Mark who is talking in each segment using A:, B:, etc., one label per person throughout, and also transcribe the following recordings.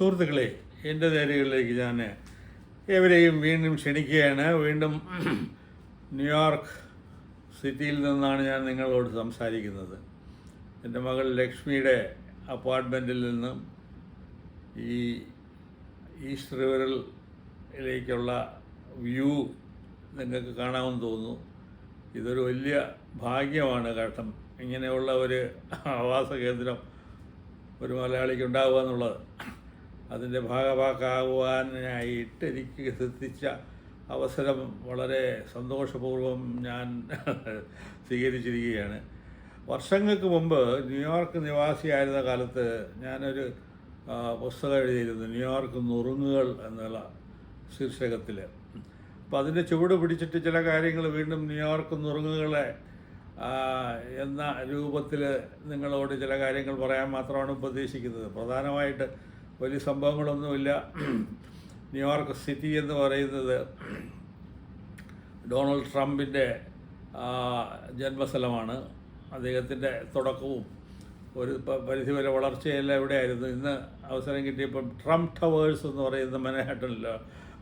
A: സുഹൃത്തുക്കളെ എന്റെ നേരുകളിലേക്ക് ഞാൻ ഏവരെയും വീണ്ടും ക്ഷണിക്കുകയാണ്. വീണ്ടും ന്യൂയോർക്ക് സിറ്റിയിൽ നിന്നാണ് ഞാൻ നിങ്ങളോട് സംസാരിക്കുന്നത്. എന്റെ മകൾ ലക്ഷ്മിയുടെ അപ്പാർട്ട്മെന്റിൽ നിന്നും ഈ ഈസ്റ്റ് റിവറിലേക്കുള്ള വ്യൂ നിങ്ങൾക്ക് കാണാമെന്ന് തോന്നുന്നു. ഇതൊരു വലിയ ഭാഗ്യമാണ്. കാരണം ഇങ്ങനെയുള്ള ഒരു ആവാസ കേന്ദ്രം ഒരു മലയാളിക്ക് ഉണ്ടാവുക എന്നുള്ളത്. അതിന്റെ ഭാഗമാക്കാകുവാനായിട്ട് എനിക്ക് സിദ്ധിച്ച അവസരം വളരെ സന്തോഷപൂർവം ഞാൻ സ്വീകരിച്ചിരിക്കുകയാണ്. വർഷങ്ങൾക്ക് മുമ്പ് ന്യൂയോർക്ക് നിവാസിയായിരുന്ന കാലത്ത് ഞാനൊരു പുസ്തകം എഴുതിയിരുന്നു ന്യൂയോർക്ക് നുറുങ്ങുകൾ എന്നുള്ള ശീർഷകത്തിൽ അപ്പം അതിന്റെ ചുവട് പിടിച്ചിട്ട് ചില കാര്യങ്ങൾ വീണ്ടും ന്യൂയോർക്ക് നുറുങ്ങുകളെ എന്ന രൂപത്തിൽ നിങ്ങളോട് ചില കാര്യങ്ങൾ പറയാൻ മാത്രമാണ് ഉദ്ദേശിക്കുന്നത്. പ്രധാനമായിട്ട് വലിയ സംഭവങ്ങളൊന്നുമില്ല. ന്യൂയോർക്ക് സിറ്റി എന്ന് പറയുന്നത് ഡൊണാൾഡ് ട്രംപിന്റെ ജന്മസ്ഥലമാണ്. അദ്ദേഹത്തിന്റെ തുടക്കവും ഒരു പരിധി പരിധിവരെ വളർച്ചയെല്ലാം എവിടെയായിരുന്നു ഇന്ന് അവസരം കിട്ടിയപ്പം ട്രംപ് ടവേഴ്സ് എന്ന് പറയുന്ന മനഹാട്ടനിൽ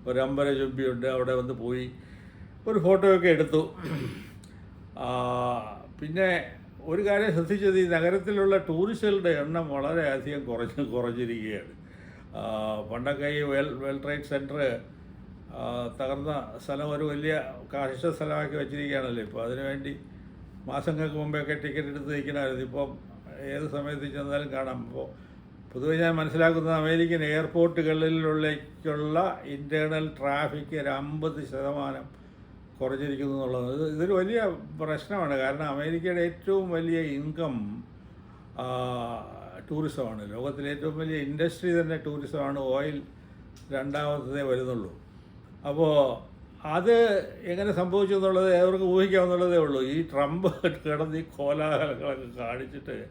A: ഒരു അമ്പര ചുംബിയുണ്ട് അവിടെ വന്ന് പോയി ഒരു ഫോട്ടോയൊക്കെ എടുത്തു. പിന്നെ ഒരു കാര്യം ശ്രദ്ധിച്ചത് ഈ നഗരത്തിലുള്ള ടൂറിസ്റ്റുകളുടെ എണ്ണം വളരെയധികം കുറഞ്ഞ് കുറഞ്ഞിരിക്കുകയാണ്. പണ്ടൊക്കെ ഈ വെൽ വെൽ ട്രേഡ് സെന്റർ തകർന്ന സ്ഥലം ഒരു വലിയ കാർഷിക സ്ഥലമാക്കി വെച്ചിരിക്കുകയാണല്ലോ ഇപ്പോൾ അതിനുവേണ്ടി മാസങ്ങൾക്ക് മുമ്പൊക്കെ ടിക്കറ്റ് എടുത്ത് നിൽക്കണമായിരുന്നു. ഇപ്പം ഏത് സമയത്ത് ചെന്നാലും കാണാം. ഇപ്പോൾ പൊതുവെ ഞാൻ മനസ്സിലാക്കുന്നത് അമേരിക്കൻ എയർപോർട്ടുകളിലേക്കുള്ള ഇന്റേർണൽ ട്രാഫിക് ഒരു അമ്പത് ശതമാനം കുറഞ്ഞിരിക്കുന്നു എന്നുള്ളത്. ഇത് ഇതൊരു വലിയ പ്രശ്നമാണ്. കാരണം അമേരിക്കയുടെ ഏറ്റവും വലിയ ഇൻകം ടൂറിസമാണ്. ലോകത്തിലെ ഏറ്റവും വലിയ ഇൻഡസ്ട്രി തന്നെ ടൂറിസമാണ്. ഓയിൽ രണ്ടാമത്തതേ വരുന്നുള്ളൂ. അപ്പോൾ അത് എങ്ങനെ സംഭവിച്ചു എന്നുള്ളത് അവർക്ക് ഊഹിക്കാവുന്നുള്ളതേ ഉള്ളൂ. ഈ ട്രംപ് കിടന്ന് ഈ കോലാഹലങ്ങളൊക്കെ കാണിച്ചിട്ട്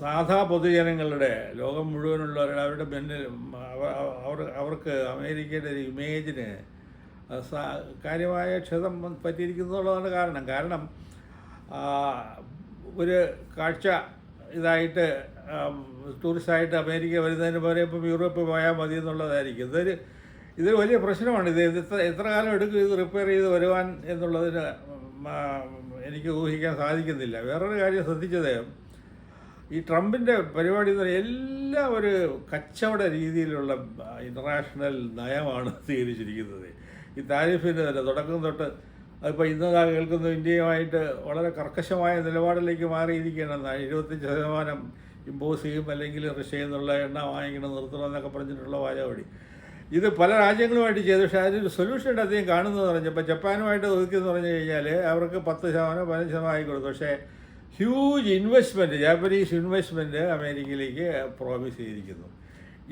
A: സാധാ പൊതുജനങ്ങളുടെ ലോകം മുഴുവനുള്ളവരുടെ അവരുടെ മുന്നിൽ അവ- അവർ അവർക്ക് അമേരിക്കയുടെ ഒരു ഇമേജിന് കാര്യമായ ക്ഷതം പറ്റിയിരിക്കുന്നുള്ളതാണ് കാരണം. കാരണം ഒരു കാഴ്ച ഇതായിട്ട് ടൂറിസ്റ്റായിട്ട് അമേരിക്ക വരുന്നതിന് പകരം ഇപ്പം യൂറോപ്പ് പോയാൽ മതി എന്നുള്ളതായിരിക്കും. ഇതൊരു ഇതൊരു വലിയ പ്രശ്നമാണ്. ഇത് എത്ര എത്ര കാലം എടുക്കും ഇത് റിപ്പയർ ചെയ്ത് വരുവാൻ എന്നുള്ളതിന് എനിക്ക് ഊഹിക്കാൻ സാധിക്കുന്നില്ല. വേറൊരു കാര്യം ശ്രദ്ധിച്ചത് ഈ ട്രംപിന്റെ പരിപാടി എന്ന് പറഞ്ഞാൽ എല്ലാം ഒരു കച്ചവട രീതിയിലുള്ള ഇന്റർനാഷണൽ നയമാണ് സ്വീകരിച്ചിരിക്കുന്നത്. ഈ താരിഫിന്റെ തന്നെ തുടക്കം തൊട്ട് അതിപ്പോൾ ഇന്നതാ കേൾക്കുന്ന ഇന്ത്യയുമായിട്ട് വളരെ കർക്കശമായ നിലപാടിലേക്ക് മാറിയിരിക്കുകയാണ്. എഴുപത്തഞ്ച് ശതമാനം ഇമ്പോസ് ചെയ്യും അല്ലെങ്കിൽ റഷ്യയിൽ നിന്നുള്ള എണ്ണ വാങ്ങിക്കണം നിർത്തണം എന്നൊക്കെ പറഞ്ഞിട്ടുള്ള വാചകടി ഇത് പല രാജ്യങ്ങളുമായിട്ട് ചെയ്തു. പക്ഷേ അതിനൊരു സൊല്യൂഷൻ അദ്ദേഹം കാണുന്നതെന്ന് പറഞ്ഞപ്പോൾ ജപ്പാനുമായിട്ട് ഒതുക്കിയെന്ന് പറഞ്ഞു കഴിഞ്ഞാൽ അവർക്ക് പത്ത് ശതമാനം പതിനഞ്ച് ശതമാനം കൊടുത്തു. പക്ഷേ ഹ്യൂജ് ഇൻവെസ്റ്റ്മെന്റ് ജാപ്പനീസ് ഇൻവെസ്റ്റ്മെന്റ് അമേരിക്കയിലേക്ക് പ്രോമിസ് ചെയ്തിരിക്കുന്നു.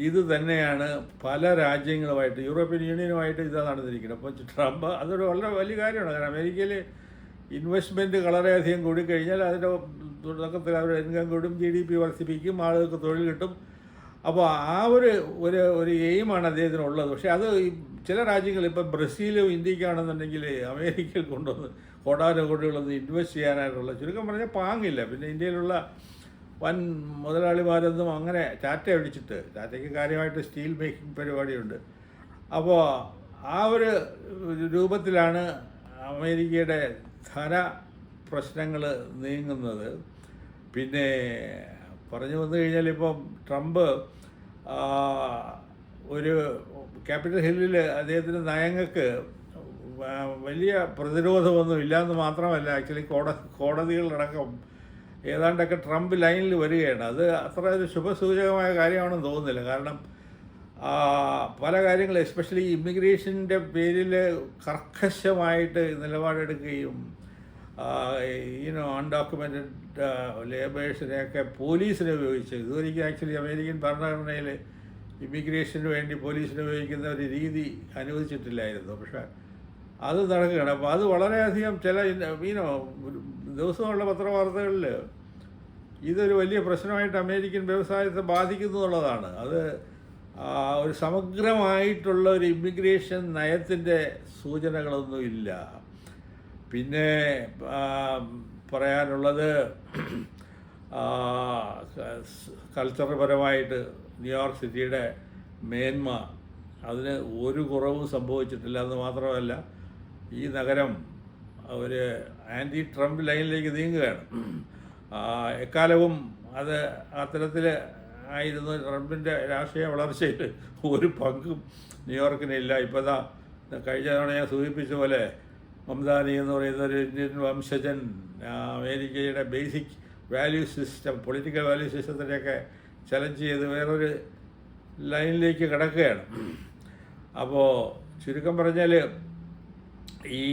A: ഇത് തന്നെയാണ് പല രാജ്യങ്ങളുമായിട്ട് യൂറോപ്യൻ യൂണിയനുമായിട്ട് ഇതാ നടന്നിരിക്കുന്നത്. അപ്പോൾ ട്രംപ് അതൊരു വളരെ വലിയ കാര്യമാണ്. കാരണം അമേരിക്കയിൽ ഇൻവെസ്റ്റ്മെന്റ് വളരെയധികം കൂടിക്കഴിഞ്ഞാൽ അതിന്റെ തുടക്കത്തിൽ അവരുടെ ഇൻകം കൂടും ജി ഡി പി വർദ്ധിപ്പിക്കും ആളുകൾക്ക് തൊഴിൽ കിട്ടും. അപ്പോൾ ആ ഒരു ഒരു ഒരു എയിമാണ് അദ്ദേഹത്തിനുള്ളത്. പക്ഷേ അത് ചില രാജ്യങ്ങൾ ഇപ്പോൾ ബ്രസീലും ഇന്ത്യക്കാണെന്നുണ്ടെങ്കിൽ അമേരിക്കയിൽ കൊണ്ടുവന്ന് കോടാന കോടികളൊന്ന് ഇൻവെസ്റ്റ് ചെയ്യാനായിട്ടുള്ള ചുരുക്കം പറഞ്ഞാൽ പാങ്ങില്ല. പിന്നെ ഇന്ത്യയിലുള്ള വൻ മുതലാളിമാരൊന്നും അങ്ങനെ ടാറ്റ അടിച്ചിട്ട് ടാറ്റയ്ക്ക് കാര്യമായിട്ട് സ്റ്റീൽ മേക്കിംഗ് പരിപാടിയുണ്ട്. അപ്പോൾ ആ ഒരു രൂപത്തിലാണ് അമേരിക്കയുടെ ധന പ്രശ്നങ്ങൾ നീങ്ങുന്നത്. പിന്നെ പറഞ്ഞു വന്നു കഴിഞ്ഞാൽ ഇപ്പം ട്രംപ് ഒരു ക്യാപിറ്റൽ ഹില്ലിൽ അദ്ദേഹത്തിന്റെ നയങ്ങൾക്ക് വലിയ പ്രതിരോധമൊന്നും ഇല്ലയെന്ന് മാത്രമല്ല ആക്ച്വലി കോട കോടതികളടക്കം ഏതാണ്ടൊക്കെ ട്രംപ് ലൈനിൽ വരികയാണ്. അത് അത്ര ഒരു ശുഭസൂചകമായ കാര്യമാണെന്ന് തോന്നുന്നില്ല. കാരണം പല കാര്യങ്ങൾ എസ്പെഷ്യലി ഇമിഗ്രേഷന്റെ പേരിൽ കർക്കശമായിട്ട് നിലപാടെടുക്കുകയും ഈനോ അൺഡോക്യുമെന്റഡ് ലേബേഴ്സിനെയൊക്കെ പോലീസിനെ ഉപയോഗിച്ച് ഇതുവരെയ്ക്കും ആക്ച്വലി അമേരിക്കൻ ഭരണഘടനയിൽ ഇമിഗ്രേഷന് വേണ്ടി പോലീസിനെ ഉപയോഗിക്കുന്ന ഒരു രീതി അനുവദിച്ചിട്ടില്ലായിരുന്നു. പക്ഷേ അത് നടക്കുകയാണ്. അപ്പോൾ അത് വളരെയധികം ചില ഈനോ ദിവസമുള്ള പത്രവാർത്തകളിൽ ഇതൊരു വലിയ പ്രശ്നമായിട്ട് അമേരിക്കൻ വ്യവസായത്തെ ബാധിക്കുന്നു എന്നുള്ളതാണ്. അത് ഒരു സമഗ്രമായിട്ടുള്ള ഒരു ഇമിഗ്രേഷൻ നയത്തിന്റെ സൂചനകളൊന്നും ഇല്ല പിന്നെ പറയാനുള്ളത് കൾച്ചറപരമായിട്ട് ന്യൂയോർക്ക് സിറ്റിയുടെ മേന്മ അതിന് ഒരു കുറവും സംഭവിച്ചിട്ടില്ല എന്ന് മാത്രമല്ല ഈ നഗരം ഒരു ആന്റി ട്രംപ് ലൈനിലേക്ക് നീങ്ങുകയാണ്. എക്കാലവും അത് അത്തരത്തിൽ ആയിരുന്നു ട്രംപിന്റെ രാഷ്ട്രീയ വളർച്ചയിൽ ഒരു പങ്കും ന്യൂയോർക്കിനില്ല ഇപ്പോൾ ദാ കഴിഞ്ഞ തവണ ഞാൻ സൂചിപ്പിച്ച പോലെ മംദാനി എന്ന് പറയുന്ന ഒരു ഇന്ത്യൻ വംശജൻ അമേരിക്കയുടെ basic value system political value സിസ്റ്റത്തിനെയൊക്കെ challenge ചെയ്ത് വേറൊരു ലൈനിലേക്ക് കിടക്കുകയാണ്. അപ്പോൾ ചുരുക്കം പറഞ്ഞാൽ ഈ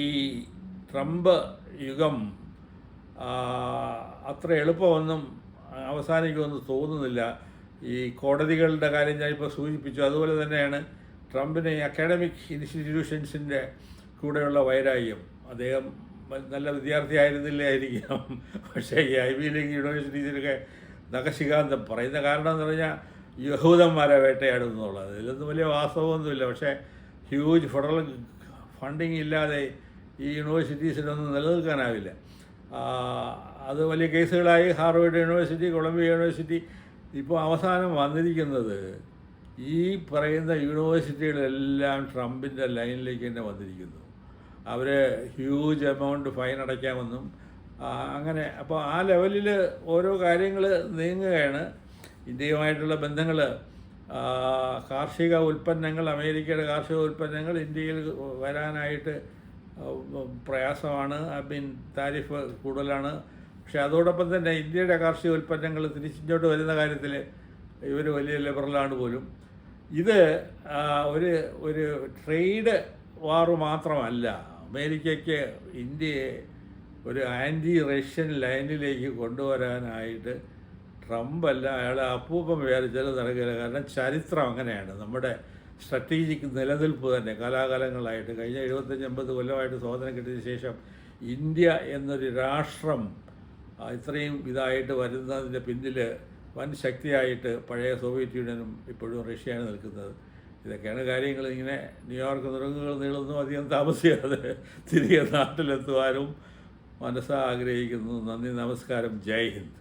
A: ട്രംപ് യുഗം അത്ര എളുപ്പമൊന്നും അവസാനിക്കുമെന്ന് തോന്നുന്നില്ല. ഈ കോടതികളുടെ കാര്യം ഞാൻ ഇപ്പോൾ സൂചിപ്പിച്ചു. അതുപോലെ തന്നെയാണ് ട്രംപിന് അക്കാഡമിക് ഇൻസ്റ്റിറ്റ്യൂഷൻസിന്റെ കൂടെയുള്ള വൈരാഗ്യം. അദ്ദേഹം നല്ല വിദ്യാർത്ഥിയായിരുന്നില്ലായിരിക്കാം പക്ഷേ ഈ ഐ ബി ലീഗ് യൂണിവേഴ്സിറ്റീസിലൊക്കെ നഖശികാന്തം പറയുന്ന കാരണം എന്ന് പറഞ്ഞാൽ യഹൂദന്മാരെ വേട്ടയാടും എന്നുള്ളത് ഇതിലൊന്നും വലിയ വാസ്തവമൊന്നുമില്ല പക്ഷേ ഹ്യൂജ് ഫെഡറൽ ഫണ്ടിങ് ഇല്ലാതെ ഈ യൂണിവേഴ്സിറ്റീസിനൊന്നും നിലനിൽക്കാനാവില്ല. അത് വലിയ കേസുകളായി ഹാർവേഡ് യൂണിവേഴ്സിറ്റി കൊളംബിയ യൂണിവേഴ്സിറ്റി ഇപ്പോൾ അവസാനം വന്നിരിക്കുന്നത് ഈ പറയുന്ന യൂണിവേഴ്സിറ്റികളെല്ലാം ട്രംപിന്റെ ലൈനിലേക്ക് തന്നെ വന്നിരിക്കുന്നു. അവർ ഹ്യൂജ് എമൗണ്ട് ഫൈൻ അടയ്ക്കാമെന്നും അങ്ങനെ അപ്പോൾ ആ ലെവലിൽ ഓരോ കാര്യങ്ങൾ നീങ്ങുകയാണ്. ഇന്ത്യയുമായിട്ടുള്ള ബന്ധങ്ങൾ കാർഷിക ഉൽപ്പന്നങ്ങൾ അമേരിക്കയുടെ കാർഷിക ഉൽപ്പന്നങ്ങൾ ഇന്ത്യയിൽ വരാനായിട്ട് പ്രയാസമാണ്. ഐ മീൻ താരിഫ് കൂടുതലാണ്. പക്ഷേ അതോടൊപ്പം തന്നെ ഇന്ത്യയുടെ കാർഷിക ഉൽപ്പന്നങ്ങൾ തിരിച്ചിങ്ങോട്ട് വരുന്ന കാര്യത്തിൽ ഇവർ വലിയ ലിബറലാണ് പോലും. ഇത് ഒരു ഒരു ട്രേഡ് വാർ മാത്രമല്ല. അമേരിക്കയ്ക്ക് ഇന്ത്യയെ ഒരു ആന്റി റഷ്യൻ ലൈനിലേക്ക് കൊണ്ടുവരാനായിട്ട് ട്രംപ് അല്ല അയാളെ അപ്പൂപ്പം വിചാരിച്ചാലും നടക്കില്ല. കാരണം ചരിത്രം അങ്ങനെയാണ്. നമ്മുടെ സ്ട്രാറ്റജിക് നിലനിൽപ്പ് തന്നെ കാലാകാലങ്ങളായിട്ട് കഴിഞ്ഞ എഴുപത്തഞ്ച് അമ്പത് കൊല്ലമായിട്ട് സ്വാതന്ത്ര്യം കിട്ടിയ ശേഷം ഇന്ത്യ എന്നൊരു രാഷ്ട്രം ഇത്രയും ഇതായിട്ട് വരുന്നതിന്റെ പിന്നിൽ വൻ ശക്തിയായിട്ട് പഴയ സോവിയറ്റ് യൂണിയനും ഇപ്പോഴും റഷ്യയാണ് നിൽക്കുന്നത്. ഇതൊക്കെയാണ് കാര്യങ്ങൾ. ഇങ്ങനെ ന്യൂയോർക്ക് നുറുങ്ങുകൾ നീളുന്നു അധികം താമസിയാതെ തിരികെ നാട്ടിലെത്തുവാനും മനസ്സാഗ്രഹിക്കുന്നു നന്ദി നമസ്കാരം. ജയ് ഹിന്ദ്.